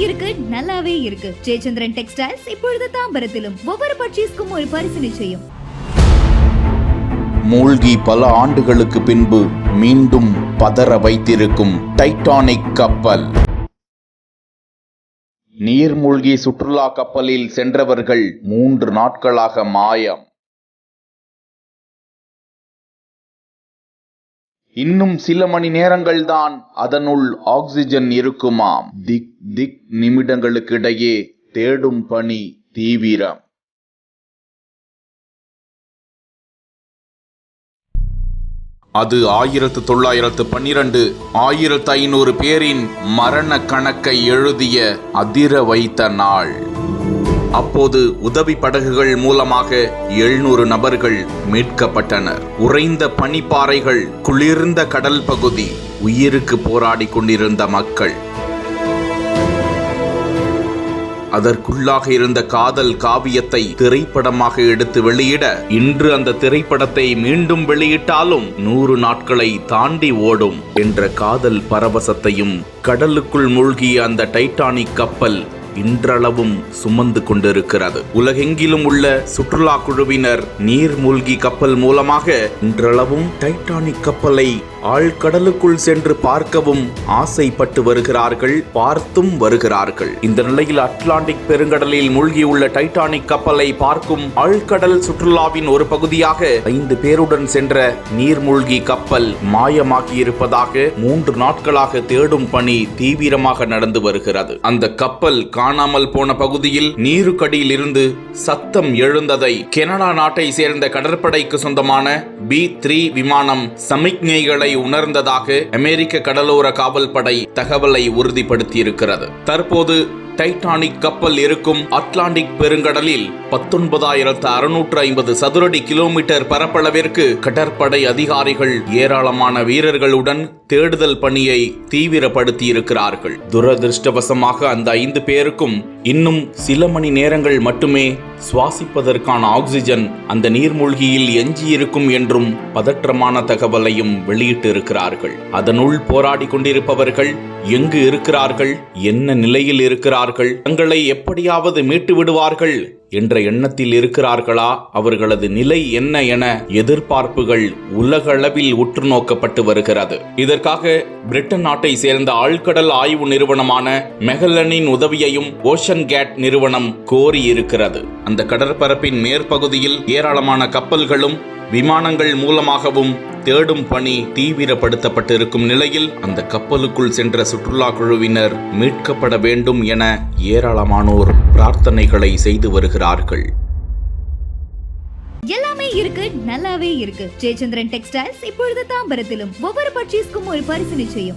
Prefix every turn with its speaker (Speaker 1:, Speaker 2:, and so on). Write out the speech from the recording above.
Speaker 1: இருக்கு நல்லாவே இருக்கு. ஜெயச்சந்திரன் டெக்ஸ்டைல்ஸ் இப்பொழுது தாம்பரத்திலும் ஒவ்வொரு பர்ச்சேஸ்க்கும் ஒரு பரிசு நிச்சயம்
Speaker 2: மூழ்கி பல ஆண்டுகளுக்கு பின்பு மீண்டும் பதற வைத்திருக்கும் டைட்டானிக் கப்பல். நீர்மூழ்கி சுற்றுலா கப்பலில் சென்றவர்கள் மூன்று நாட்களாக மாயம். இன்னும் சில மணி நேரங்கள்தான் அதனுள் ஆக்சிஜன் இருக்குமாம். திக் திக் நிமிடங்களுக்கிடையே தேடும் பணி தீவிரம். அது ஆயிரத்து தொள்ளாயிரத்து பன்னிரண்டு ஆயிரத்து ஐநூறு பேரின் மரண கணக்கை எழுதிய அதிர வைத்த நாள். அப்போது உதவி படகுகள் மூலமாக எழுநூறு நபர்கள் மீட்கப்பட்டனர். உறைந்த பனிப்பாறைகள் குளிர்ந்த கடல் பகுதி உயிருக்கு போராடி கொண்டிருந்த மக்கள். அதற்குள்ளாக இருந்த காதல் காவியத்தை திரைப்படமாக எடுத்து வெளியிட இன்று அந்த திரைப்படத்தை மீண்டும் வெளியிட்டாலும் நூறு நாட்களை தாண்டி ஓடும் என்ற காதல் பரவசத்தையும் கடலுக்குள் மூழ்கிய அந்த டைட்டானிக் கப்பல் இன்றளவும் சுமந்து கொண்டிருக்கிறது. உலகெங்கிலும் உள்ள சுற்றுலா குழுவினர் நீர் மூழ்கி கப்பல் மூலமாக இன்றளவும் டைட்டானிக் கப்பலை ஆழ்கடலுக்குள் சென்று பார்க்கவும் ஆசைப்பட்டு வருகிறார்கள் பார்த்தும் வருகிறார்கள். இந்த நிலையில் அட்லாண்டிக் பெருங்கடலில் மூழ்கியுள்ள டைட்டானிக் கப்பலை பார்க்கும் ஆழ்கடல் சுற்றுலாவின் ஒரு பகுதியாக ஐந்து பேருடன் சென்ற நீர்மூழ்கி கப்பல் மாயமாகி இருப்பதாக மூன்று நாட்களாக தேடும் பணி தீவிரமாக நடந்து வருகிறது. அந்த கப்பல் காணாமல் போன பகுதியில் நீருக்கடியில் இருந்து சத்தம் எழுந்ததை கனடா நாட்டை சேர்ந்த கடற்படைக்கு சொந்தமான பி த்ரீ விமானம் சமிக்ஞைகளை உணர்ந்ததாக அமெரிக்க கடலோர காவல் படை தகவலை உறுதிப்படுத்தியிருக்கிறது. தற்போது டைட்டானிக் கப்பல் இருக்கும் அட்லாண்டிக் பெருங்கடலில் பத்தொன்பதாயிரத்து அறுநூற்று ஐம்பது சதுரடி கிலோமீட்டர் பரப்பளவிற்கு கடற்படை அதிகாரிகள் ஏராளமான வீரர்களுடன் தேடுதல் பணியை தீவிரப்படுத்தியிருக்கிறார்கள். துரதிருஷ்டவசமாக அந்த ஐந்து பேருக்கும் இன்னும் சில மணி நேரங்கள் மட்டுமே சுவாசிப்பதற்கான ஆக்சிஜன் அந்த நீர்மூழ்கியில் எஞ்சியிருக்கும் என்றும் பதற்றமான தகவலையும் வெளியிட்டு இருக்கிறார்கள் அதனுள் போராடி கொண்டிருப்பவர்கள் எங்கு இருக்கிறார்கள்? என்ன நிலையில் இருக்கிறார்கள்? தங்களை எப்படியாவது மீட்டு விடுவார்கள்? என்ற எண்ணத்தில் இருக்கிறார்களா? அவர்களது நிலை என்ன என எதிர்பார்ப்புகள் உலகளவில் உற்று நோக்கப்பட்டு வருகிறது. இதற்காக பிரிட்டன் நாட்டை சேர்ந்த ஆழ்கடல் ஆய்வு நிறுவனமான மெகலனின் உதவியையும் ஓஷன் கேட் நிறுவனம் கோரியிருக்கிறது. அந்த கடற்பரப்பின் மேற்பகுதியில் ஏராளமான கப்பல்களும் விமானங்கள் மூலமாகவும் தேடும் பணி தீவிரப்படுத்தப்பட்டிருக்கும் நிலையில் அந்த கப்பலுக்குள் சென்ற சுற்றுலா குழுவினர் மீட்கப்பட வேண்டும் என ஏராளமானோர் பிரார்த்தனைகளை செய்து வருகிறார்கள்.
Speaker 1: எல்லாமே இருக்கு நல்லாவே இருக்கு. ஜெயச்சந்திரன் டெக்ஸ்டைல்ஸ் இப்பொழுது தாம்பரத்திலும். ஒவ்வொரு பர்ச்சேஸ்க்கும் ஒரு பரிசு நிச்சயம்.